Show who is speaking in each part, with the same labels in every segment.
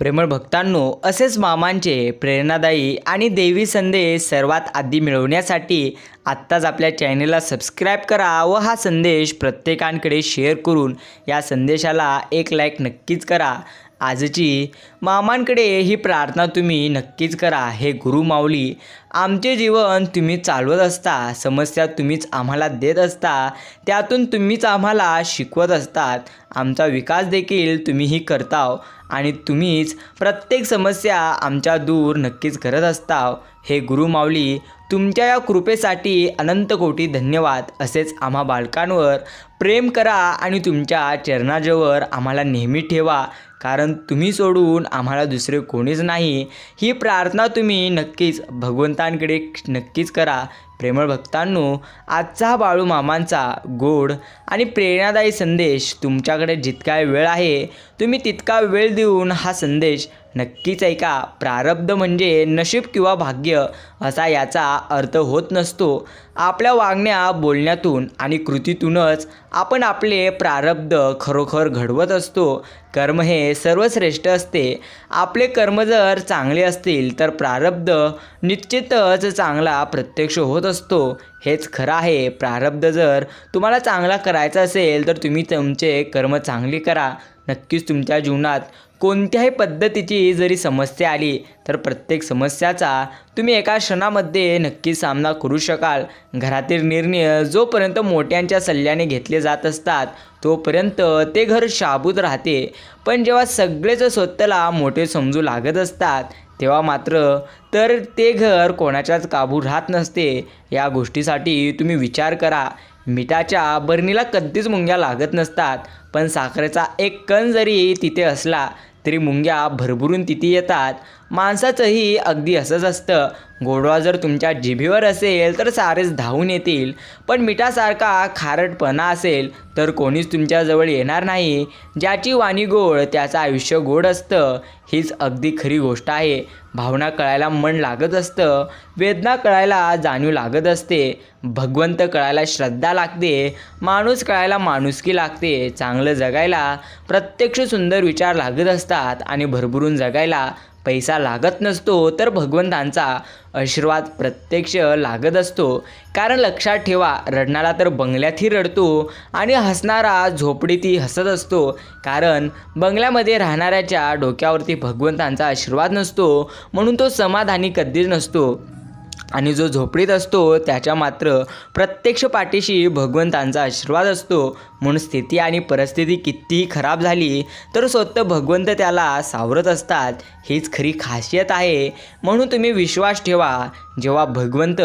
Speaker 1: प्रेमळ भक्तांनो असेच मामांचे प्रेरणादायी आणि देवी संदेश सर्वात आधी मिळवण्यासाठी आत्ताच आपल्या चॅनेलला सबस्क्राईब करा व हा संदेश प्रत्येकांकडे शेअर करून या संदेशाला एक लाईक नक्कीच करा. आजची मामांकडे ही प्रार्थना तुम्ही नक्कीच करा. हे गुरु माऊली आमचे जीवन तुम्ही चालवत असता समस्या तुम्हीच आम्हाला देत असता त्यातून तुम्हीच आम्हाला शिकवत असतात आमचा विकास देखील तुम्हीही करताव आणि तुम्हीच प्रत्येक समस्या आमच्या दूर नक्कीच करत असताव. हे गुरु माऊली तुमच्या या कृपेसाठी अनंत कोटी धन्यवाद. असेच आम्हा बालकांवर प्रेम करा आणि तुमच्या चरणाजवळ आम्हाला नेहमी ठेवा. कारण तुम्ही सोडून आम्हाला दुसरे कोणीच नाही. ही प्रार्थना तुम्ही नक्कीच भगवंतांकडे नक्कीच करा. प्रेमळ भक्तांनो आजचा बाळू मामांचा गोड आणि प्रेरणादायी संदेश तुमच्याकडे जितका वेळ आहे तुम्ही तितका वेळ देऊन हा संदेश नक्कीच ऐका. प्रारब्ध म्हणजे नशीब किंवा भाग्य असा याचा अर्थ होत नसतो. आपल्या वागण्या बोलण्यातून आणि कृतीतूनच आपण आपले प्रारब्ध खरोखर घडवत असतो. कर्म हे सर्वश्रेष्ठ असते. आपले कर्म जर चांगले असतील तर प्रारब्ध निश्चितच चांगला प्रत्यक्ष होत असतो. हेच खरं आहे. प्रारब्ध जर तुम्हाला चांगला करायचा असेल तर तुम्ही तुमचे कर्म चांगले करा. नक्कीच तुमच्या जीवनात कोणत्याही पद्धतीची जरी समस्या आली तर प्रत्येक समस्याचा तुम्ही एका क्षणामध्ये नक्की सामना करू शकाल. घरातील निर्णय जोपर्यंत मोठ्यांच्या सल्ल्याने घेतले जात असतात तोपर्यंत ते घर शाबूत राहते. पण जेव्हा सगळेच स्वतःला मोठे समजू लागत असतात तेव्हा मात्र तर ते घर कोणाच्याच काबू राहत नसते. या गोष्टीसाठी तुम्ही विचार करा. मिठाच्या बरणीला कधीच मुंग्या लागत नसतात. पण साखरेचा एक कण जरी तिथे असला तरी मुंग्या भरभरून तिथे येतात. माणसाचंही अगदी असंच असतं. गोडवा जर तुमच्या जिभेवर असेल तर सारेच धावून येतील. पण मिठासारखा खारटपणा असेल तर कोणीच तुमच्याजवळ येणार नाही. ज्याची वाणी गोड त्याचं आयुष्य गोड असतं. हीच अगदी खरी गोष्ट आहे. भावना कळायला मन लागत असतं. वेदना कळायला जाणीव लागत असते. भगवंत कळायला श्रद्धा लागते. माणूस कळायला माणुसकी लागते. चांगलं जगायला प्रत्यक्ष सुंदर विचार लागत असतात आणि भरभरून जगायला पैसा लागत नसतो तर भगवंतांचा आशीर्वाद प्रत्यक्ष लागत असतो. कारण लक्षात ठेवा रडणारा तर बंगल्यातही रडतो आणि हसणारा झोपडीतही हसत असतो. कारण बंगल्यामध्ये राहणाऱ्याच्या डोक्यावरती भगवंतांचा आशीर्वाद नसतो म्हणून तो समाधानी कधीच नसतो. आणि जो झोपडीत असतो त्याच्या मात्र प्रत्यक्ष पाठीशी भगवंतांचा आशीर्वाद असतो. म्हणून स्थिती आणि परिस्थिती कितीही खराब झाली तर स्वतः भगवंत त्याला सावरत असतात. हीच खरी खासियत आहे. म्हणून तुम्ही विश्वास ठेवा. जेव्हा भगवंत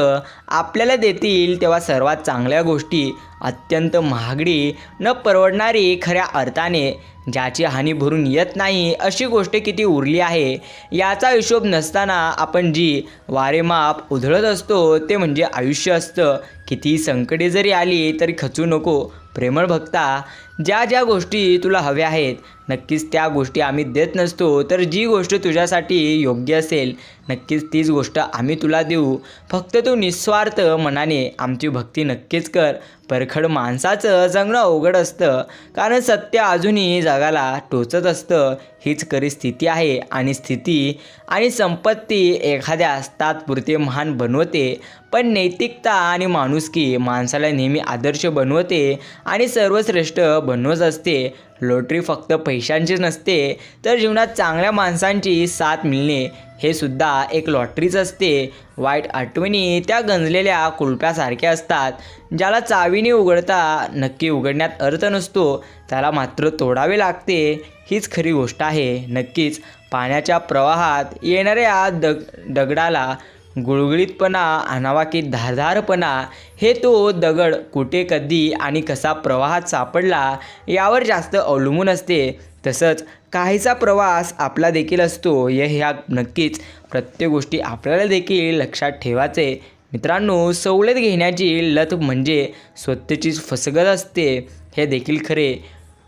Speaker 1: आपल्याला देतील तेव्हा सर्वात चांगल्या गोष्टी अत्यंत महागडी न परवडणारी खऱ्या अर्थाने ज्याची हानी भरून येत नाही अशी गोष्ट किती उरली आहे? याचा हिशोब नसताना आपण जी वारेमाप उधळत असतो ते म्हणजे आयुष्य असतं. किती संकटे जरी आली तरी खचू नको. प्रेमळ भक्ता ज्या ज्या गोष्टी तुला हव्या आहेत नक्कीच त्या गोष्टी आम्ही देत नसतो तर जी गोष्ट तुझ्यासाठी योग्य असेल नक्कीच तीच गोष्ट आम्ही तुला देऊ. फक्त तू निस्वार्थ मनाने आमची भक्ती नक्कीच कर. परखड माणसाचं जगणं अवघड असतं कारण सत्य अजूनही जगाला टोचत असतं. हीच खरी स्थिती आहे आणि स्थिती आणि संपत्ती एखाद्या तात्पुरते महान बनवते. पण नैतिकता आणि माणुसकी माणसाला नेहमी आदर्श बनवते आणि सर्वश्रेष्ठ बनवत असते. लॉटरी फक्त पैशांची नसते तर जीवनात चांगल्या माणसांची साथ मिळणे हे सुद्धा एक लॉटरीच असते. वाईट आठवणी त्या गंजलेल्या कुलप्यासारख्या असतात ज्याला चावीने उघडता नक्की उघडण्यात अर्थ नसतो त्याला मात्र तोडावे लागते. हीच खरी गोष्ट आहे. नक्कीच पाण्याच्या प्रवाहात येणाऱ्या दग दगडाला गुळगुळीतपणा आणावा की धारधारपणा हे तो दगड कुठे कधी आणि कसा प्रवाहात सापडला यावर जास्त अवलंबून असते. तसंच काहीचा प्रवास आपला देखील असतो हे ह्या नक्कीच प्रत्येक गोष्टी आपल्याला देखील लक्षात ठेवायचे. मित्रांनो सवलत घेण्याची लत म्हणजे स्वतःचीच फसगत असते हे देखील खरे.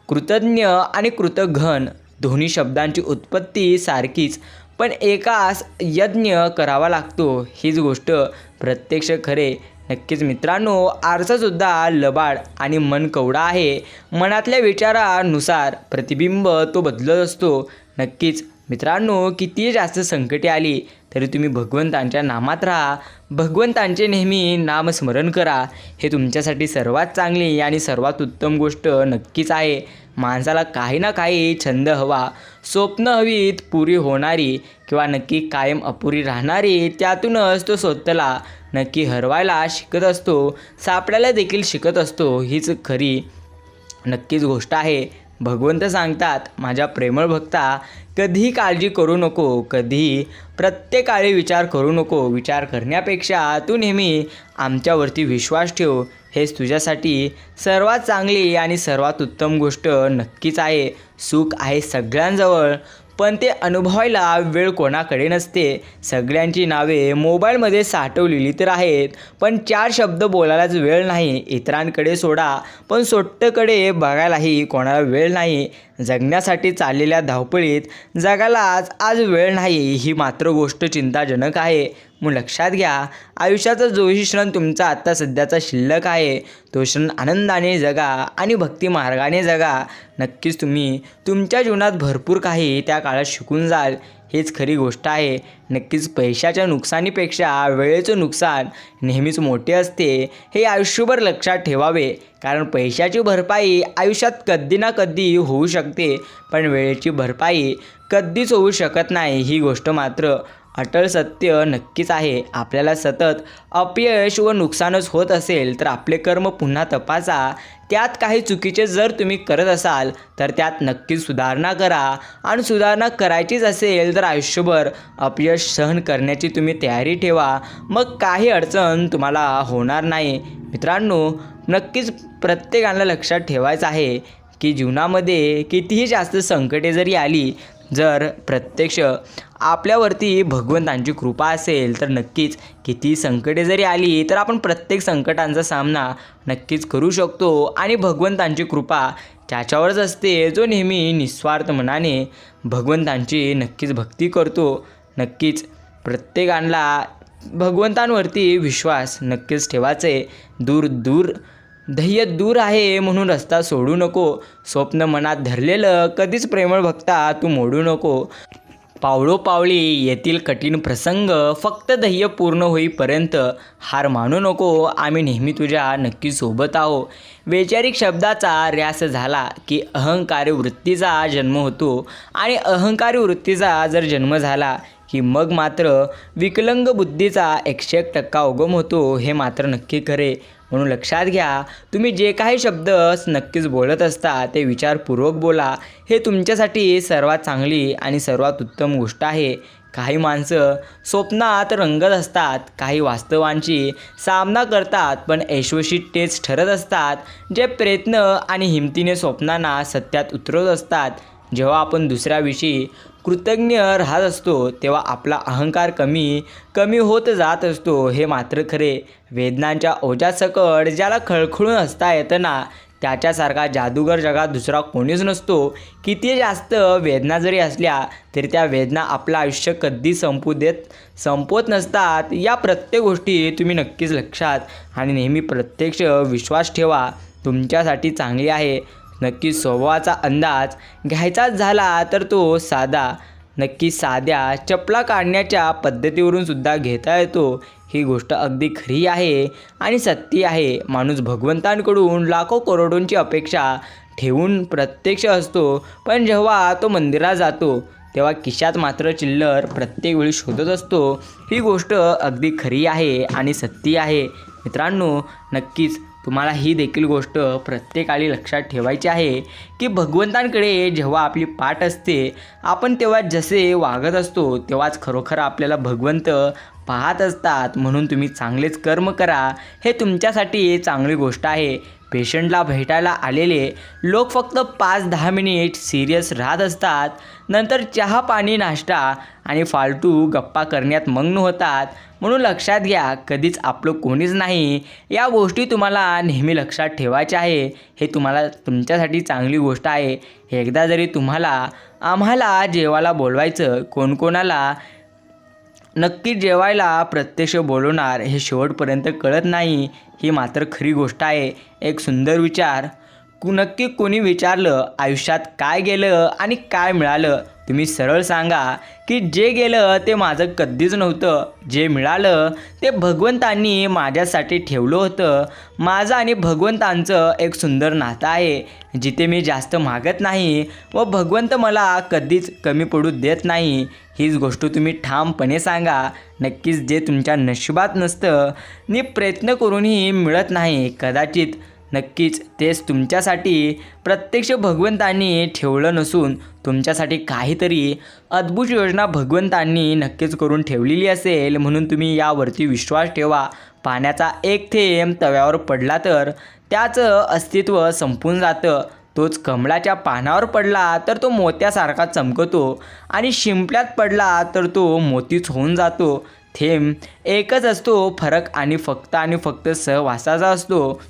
Speaker 1: कृतज्ञ आणि कृतघन दोन्ही शब्दांची उत्पत्ती सारखीच. पण एकास यज्ञ करावा लागतो हीच गोष्ट प्रत्यक्ष खरे. नक्कीच मित्रांनो आरसासुद्धा लबाड आणि मन कवडा आहे. मनातल्या विचारानुसार प्रतिबिंब तो बदलत असतो. नक्कीच मित्रांनो किती जास्त संकटे आली तरी तुम्ही भगवंतांच्या नामात राहा. भगवंतांचे नेहमी नामस्मरण करा. हे तुमच्यासाठी सर्वात चांगली आणि सर्वात उत्तम गोष्ट नक्कीच आहे. माणसाला काही ना काही छंद हवा. स्वप्न हवीत पुरी होणारी किंवा नक्की कायम अपुरी राहणारी त्यातूनच तो स्वतःला नक्की हरवायला शिकत असतो. सापडायला देखील शिकत असतो हीच खरी नक्कीच गोष्ट आहे. भगवंत सांगतात माझ्या प्रेमळ भक्ता कधीही काळजी करू नको कधीही प्रत्येकाळी विचार करू नको. विचार करण्यापेक्षा तू नेहमी आमच्यावरती विश्वास ठेव. हेच तुझ्यासाठी सर्वात चांगली आणि सर्वात उत्तम गोष्ट नक्कीच आहे. सुख आहे सगळ्यांजवळ पण ते अनुभवायला वेळ कोणाकडे नसते. सगळ्यांची नावे मोबाईलमध्ये साठवलेली तर आहेत पण चार शब्द बोलायलाच वेळ नाही. इतरांकडे सोडा पण सोट्टकडे बघायलाही कोणाला वेळ नाही. जगण्यासाठी चाललेल्या धावपळीत जगालाच आज वेळ नाही ही मात्र गोष्ट चिंताजनक आहे. मग लक्षात घ्या आयुष्याचा जोही क्षण तुमचा आत्ता सध्याचा शिल्लक आहे. तो क्षण आनंदाने जगा आणि भक्ती मार्गाने जगा. नक्कीच तुम्ही तुमच्या जीवनात भरपूर काही त्या काळात शिकून जाल. हेच खरी गोष्ट आहे. नक्कीच पैशाच्या नुकसानीपेक्षा वेळेचं नुकसान नेहमीच मोठे असते. हे आयुष्यभर लक्षात ठेवावे. कारण पैशाची भरपाई आयुष्यात कधी ना कधी होऊ शकते पण वेळेची भरपाई कधीच होऊ शकत नाही ही गोष्ट मात्र अटल सत्य नक्कीच आहे. आपल्याला सतत अपयश व नुकसानच होत असेल तर आपले कर्म पुन्हा तपासा. त्यात काही चुकीचे जर तुम्ही करत असाल तर त्यात नक्कीच सुधारणा करा. आणि सुधारणा करायचीच असेल तर आयुष्यभर अपयश सहन करण्याची तुम्ही तयारी ठेवा. मग काही अडचण तुम्हाला होणार नाही. मित्रांनो नक्कीच प्रत्येकाला लक्षात ठेवायचं आहे की जीवनामध्ये कितीही जास्त संकटे जरी आली जर प्रत्यक्ष आपल्यावरती भगवंतांची कृपा असेल तर नक्कीच किती संकटे जरी आली तर आपण प्रत्येक संकटांचा सामना नक्कीच करू शकतो. आणि भगवंतांची कृपा त्याच्यावरच असते जो नेहमी निस्वार्थ मनाने भगवंतांची नक्कीच भक्ती करतो. नक्कीच प्रत्येकाला भगवंतांवरती विश्वास नक्कीच ठेवायचे. दूर दूर ध्येय दूर आहे म्हणून रस्ता सोडू नको. स्वप्न मनात धरलेलं कधीच प्रेमळ भक्ता तू मोडू नको. पावळोपावळी येथील कठीण प्रसंग फक्त ध्येय पूर्ण होईपर्यंत हार मानू नको. आम्ही नेहमी तुझ्या नक्की सोबत आहो. वैचारिक शब्दाचा ऱ्यास झाला की अहंकारी वृत्तीचा जन्म होतो. आणि अहंकारी वृत्तीचा जर जन्म झाला की मग मात्र विकलंग बुद्धीचा एकशे एक टक्का उगम होतो हे मात्र नक्की खरे. म्हणून लक्षात घ्या तुम्ही जे काही शब्द नक्कीच बोलत असता ते विचारपूर्वक बोला. हे तुमच्यासाठी सर्वात चांगली आणि सर्वात उत्तम गोष्ट आहे. काही माणसं स्वप्नात रंगत असतात काही वास्तवांची सामना करतात पण ऐश्वशी तेच ठरत असतात जे प्रयत्न आणि हिमतीने स्वप्नांना सत्यात उतरवत असतात. जेव्हा आपण दुसऱ्याविषयी कृतज्ञ राहत असतो तेव्हा आपला अहंकार कमी कमी होत जात असतो. हे मात्र खरे. वेदनांच्या ओझ्यासकट ज्याला खळखळून हसता येतं ना त्याच्यासारखा जादूगर जगात दुसरा कोणीच नसतो. किती जास्त वेदना जरी असल्या तरी त्या वेदना आपलं आयुष्य कधी संपू देत संपवत नसतात. या प्रत्येक गोष्टी तुम्ही नक्कीच लक्षात आणि नेहमी प्रत्यक्ष विश्वास ठेवा. तुमच्यासाठी चांगली आहे. नक्की स्वभावाचा अंदाज घ्यायचाच झाला तर तो साधा नक्की साध्या चपला काढण्याच्या पद्धतीवरून सुद्धा घेता येतो. ही गोष्ट अगदी खरी आहे आणि सत्य आहे. माणूस भगवंतांकडून लाखो करोडोंची अपेक्षा ठेवून प्रत्यक्ष असतो पण जेव्हा तो मंदिरात जातो तेव्हा किशात मात्र चिल्लर प्रत्येक वेळी शोधत असतो. ही गोष्ट अगदी खरी आहे आणि सत्य आहे. मित्रांनो नक्कीच तुम्हाला ही देखील गोष्ट प्रत्येकाळी लक्षात ठेवायची आहे की भगवंतांकडे जेव्हा आपली पाठ असते आपण तेव्हा जसे वागत असतो तेव्हाच खरोखर आपल्याला भगवंत पाहत असतात. म्हणून तुम्ही चांगलेच कर्म करा. हे तुमच्यासाठी चांगली गोष्ट आहे. पेशंटला भेटायला आलेले लोक फक्त पाच दहा मिनिट सिरियस राहत असतात. नंतर चहा पाणी नाश्ता आणि फालतू गप्पा करण्यात मग्न होतात. म्हणून लक्षात घ्या कधीच आपलं कोणीच नाही. या गोष्टी तुम्हाला नेहमी लक्षात ठेवायच्या आहे. हे तुम्हाला तुमच्यासाठी चांगली गोष्ट आहे. एकदा जरी तुम्हाला आम्हाला जेवायला बोलवायचं कोणकोणाला नक्की जेवायला प्रत्यक्ष बोलवणार हे शेवटपर्यंत कळत नाही. ही मात्र खरी गोष्ट आहे. एक सुंदर विचार नक्की कोणी विचारलं आयुष्यात काय गेलं आणि काय मिळालं? तुम्ही सरळ सांगा की जे गेलं ते माझं कधीच नव्हतं. जे मिळालं ते भगवंतांनी माझ्यासाठी ठेवलं होतं. माझं आणि भगवंतांचं एक सुंदर नातं आहे जिथे मी जास्त मागत नाही व भगवंत मला कधीच कमी पडू देत नाही. हीच गोष्ट तुम्ही ठामपणे सांगा. नक्कीच जे तुमच्या नशिबात नसतं मी प्रयत्न करूनही मिळत नाही कदाचित नक्कीच तेच तुमच्यासाठी प्रत्यक्ष भगवंतांनी ठेवलं नसून तुमच्यासाठी काहीतरी अद्भुत योजना भगवंतांनी नक्कीच करून ठेवलेली असेल म्हणून तुम्ही यावरती विश्वास ठेवा. पाण्याचा एक थेंब तव्यावर पडला तर त्याचं अस्तित्व संपून जातं. तोच कमळाच्या पानावर पडला तर तो मोत्यासारखा चमकतो आणि शिंपल्यात पडला तर तो मोतीच होऊन जातो. थेंब एकच असतो फरक आणि फक्त आणि फक्त सहवासाचा असतो.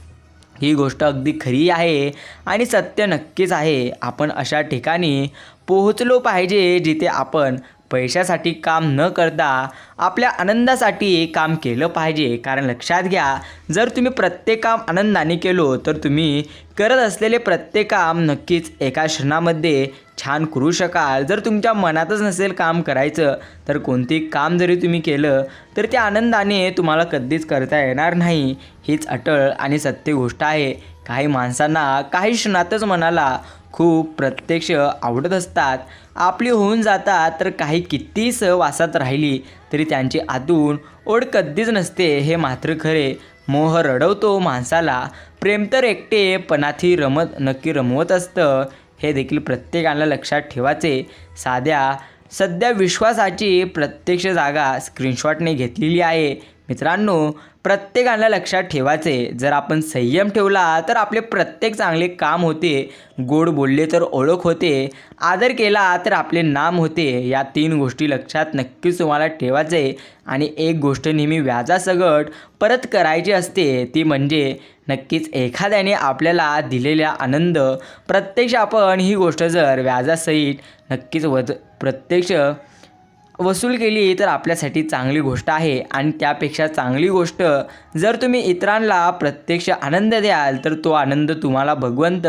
Speaker 1: ही गोष्ट अगदी खरी आहे आणि सत्य नक्कीच आहे. आपण अशा ठिकाणी पोहोचलो पाहिजे जिथे आपण पैशासाठी काम न करता आपल्या आनंदासाठी काम केलं पाहिजे. कारण लक्षात घ्या जर तुम्ही प्रत्येक काम आनंदाने केलो तर तुम्ही करत असलेले प्रत्येक काम नक्कीच एका क्षणामध्ये छान करू शकाल. जर तुमच्या मनातच नसेल काम करायचं तर कोणतेही काम जरी तुम्ही केलं तर त्या आनंदाने तुम्हाला कधीच करता येणार नाही. हीच अटळ आणि सत्य गोष्ट आहे. काही माणसांना काही क्षणातच मनाला खूप प्रत्यक्ष आवडत असतात. आपली होऊन जातात तर काही कितीही सहवासात राहिली तरी त्यांची आतून ओढ कधीच नसते हे मात्र खरे. मोह रडवतो माणसाला. प्रेम तर एकटेपणाथी रमत नक्की रमवत असतं. हे देखील प्रत्येकाला लक्षात ठेवायचे. साध्या सध्या विश्वासाची प्रत्यक्ष जागा स्क्रीनशॉटने घेतलेली आहे. मित्रांनो प्रत्येकाला लक्षात ठेवायचे जर आपण संयम ठेवला तर आपले प्रत्येक चांगले काम होते गोड बोलले तर ओळख होते आदर केला तर आपले नाम होते. या तीन गोष्टी लक्षात नक्कीच तुम्हाला ठेवायचे. आणि एक गोष्ट नेहमी व्याजासगट परत करायची असते ती म्हणजे नक्कीच एखाद्याने आपल्याला दिलेला आनंद. प्रत्यक्ष आपण ही गोष्ट जर व्याजासहित नक्कीच वज प्रत्यक्ष वसूल केली तर आपल्यासाठी चांगली गोष्ट आहे. आणि त्यापेक्षा चांगली गोष्ट जर तुम्ही इतरांना प्रत्यक्ष आनंद द्याल तर तो आनंद तुम्हाला भगवंत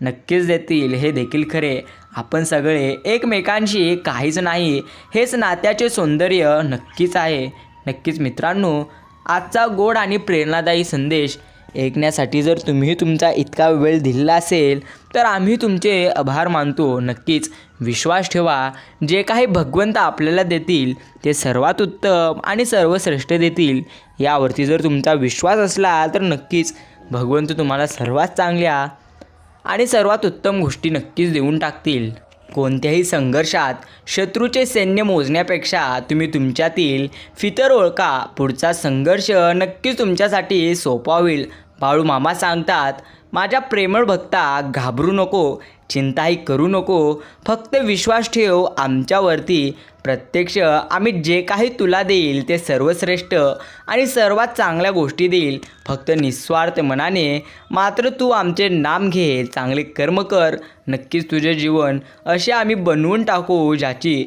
Speaker 1: नक्कीच देतील. हे देखील खरे. आपण सगळे एकमेकांशी काहीच नाही. हेच नात्याचे सौंदर्य नक्कीच आहे. नक्कीच मित्रांनो आजचा गोड आणि प्रेरणादायी संदेश ऐकण्यासाठी जर तुम्ही तुमचा इतका वेळ दिला असेल तर आम्ही तुमचे आभार मानतो. नक्कीच विश्वास ठेवा. जे काही भगवंत आपल्याला देतील ते सर्वात उत्तम आणि सर्वश्रेष्ठ देतील. यावरती जर तुमचा विश्वास असला तर नक्कीच भगवंत तुम्हाला सर्वात चांगल्या आणि सर्वात उत्तम गोष्टी नक्कीच देऊन टाकतील. कोणत्याही संघर्षात शत्रूचे सैन्य मोजण्यापेक्षा तुम्ही तुमच्यातील फितर ओळखा. पुढचा संघर्ष नक्कीच तुमच्यासाठी सोपा होईल. बाळू मामा सांगतात माझ्या प्रेमळ भक्ता घाबरू नको चिंताही करू नको. फक्त विश्वास ठेव आमच्यावरती प्रत्यक्ष आम्ही जे काही तुला देईल ते सर्वश्रेष्ठ आणि सर्वात चांगल्या गोष्टी देईल. फक्त निस्वार्थ मनाने मात्र तू आमचे नाम घे चांगले कर्म कर नक्कीच तुझे जीवन असे आम्ही बनवून टाकू ज्याची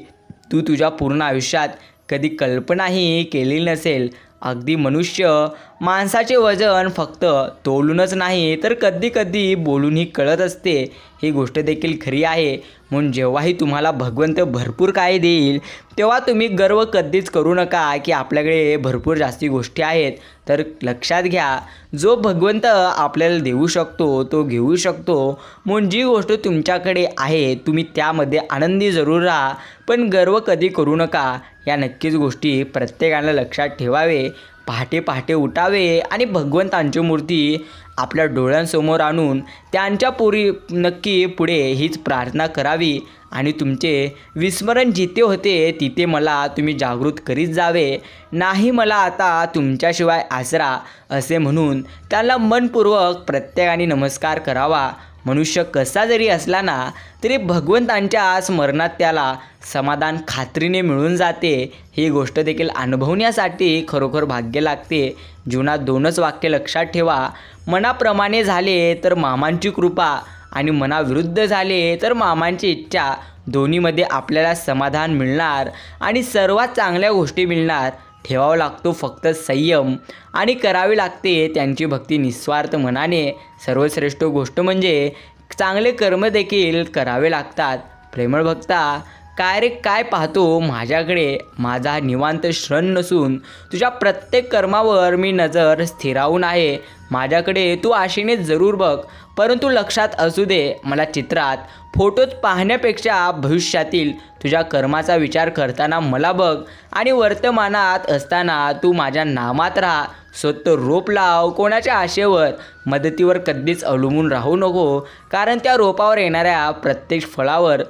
Speaker 1: तू तुझ्या पूर्ण आयुष्यात कधी कल्पनाही केलेली नसेल. अगदी मनुष्य माणसाचे वजन फक्त तोलूनच नाही तर कधी कधी बोलूनही कळत असते. ही गोष्ट देखील खरी आहे. म्हणून जेव्हाही तुम्हाला भगवंत भरपूर काय देईल तेव्हा तुम्ही गर्व कधीच करू नका की आपल्याकडे भरपूर जास्ती गोष्टी आहेत. तर लक्षात घ्या जो भगवंत आपल्याला देऊ शकतो तो घेऊ शकतो. म्हणून जी गोष्ट तुमच्याकडे आहे तुम्ही त्यामध्ये आनंदी जरूर राहा. पण गर्व कधी करू नका या नक्कीच गोष्टी प्रत्येकानं लक्षात ठेवावे. पहाटे पहाटे उठावे आणि भगवंतांची मूर्ती आपल्या डोळ्यांसमोर आणून त्यांच्या पुरी नक्की पुढे हीच प्रार्थना करावी आणि तुमचे विस्मरण जिथे होते तिथे मला तुम्ही जागृत करीत जावे. नाही मला आता तुमच्याशिवाय आसरा असे म्हणून त्याला मनपूर्वक प्रत्येकाने नमस्कार करावा. मनुष्य कसा जरी असला ना तरी भगवंतांच्या स्मरणात त्याला समाधान खात्रीने मिळून जाते. ही गोष्ट देखील अनुभवण्यासाठी खरोखर भाग्य लागते. जीवनात दोनच वाक्य लक्षात ठेवा. मनाप्रमाणे झाले तर मामांची कृपा आणि मनाविरुद्ध झाले तर मामांची इच्छा. दोन्हीमध्ये आपल्याला समाधान मिळणार आणि सर्वात चांगल्या गोष्टी मिळणार. ठेवावा लागतो फक्त संयम आणि करावी लागते त्यांची भक्ती निस्वार्थ मनाने. सर्वश्रेष्ठ गोष्ट म्हणजे चांगले कर्म देखील करावे लागतात. प्रेमळ भक्ता काय रे काय पाहतो माझ्याकडे? माझा निवांत श्रण नसून तुझ्या प्रत्येक कर्मावर मी नजर स्थिरावून आहे. माझ्याकडे तू आशेने जरूर बघ परंतु लक्षात असू दे मला चित्रात फोटोत पाहण्यापेक्षा भविष्यातील तुझ्या कर्माचा विचार करताना मला बघ आणि वर्तमानात असताना तू माझ्या नामात राहा. स्वतः रोप लाव. कोणाच्या आशेवर मदतीवर कधीच अवलंबून राहू नको. कारण त्या रोपावर येणाऱ्या प्रत्येक फळावर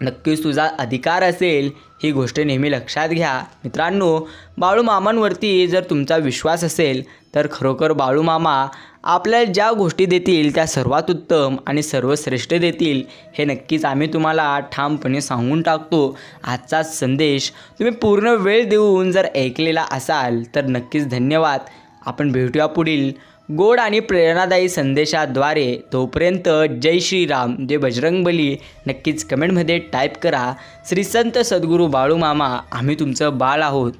Speaker 1: नक्कीच तुझा अधिकार असेल ही गोष्ट नेहमी लक्षात घ्या. मित्रांनो बाळूमामांवरती जर तुमचा विश्वास असेल तर खरोखर बाळूमामा आपल्याला ज्या गोष्टी देतील त्या सर्वात उत्तम आणि सर्वश्रेष्ठ देतील हे नक्कीच आम्ही तुम्हाला ठामपणे सांगून टाकतो. आजचा संदेश तुम्ही पूर्ण वेळ देऊन जर ऐकलेला असाल तर नक्कीच धन्यवाद. आपण भेटूया पुढील गोड आणि प्रेरणादायी संदेशाद्वारे तोपर्यंत जय श्रीराम जय बजरंगबली. नक्कीच कमेंटमध्ये टाईप करा. श्री संत सद्गुरू बाळूमामा आम्ही तुमचं बाळ आहोत.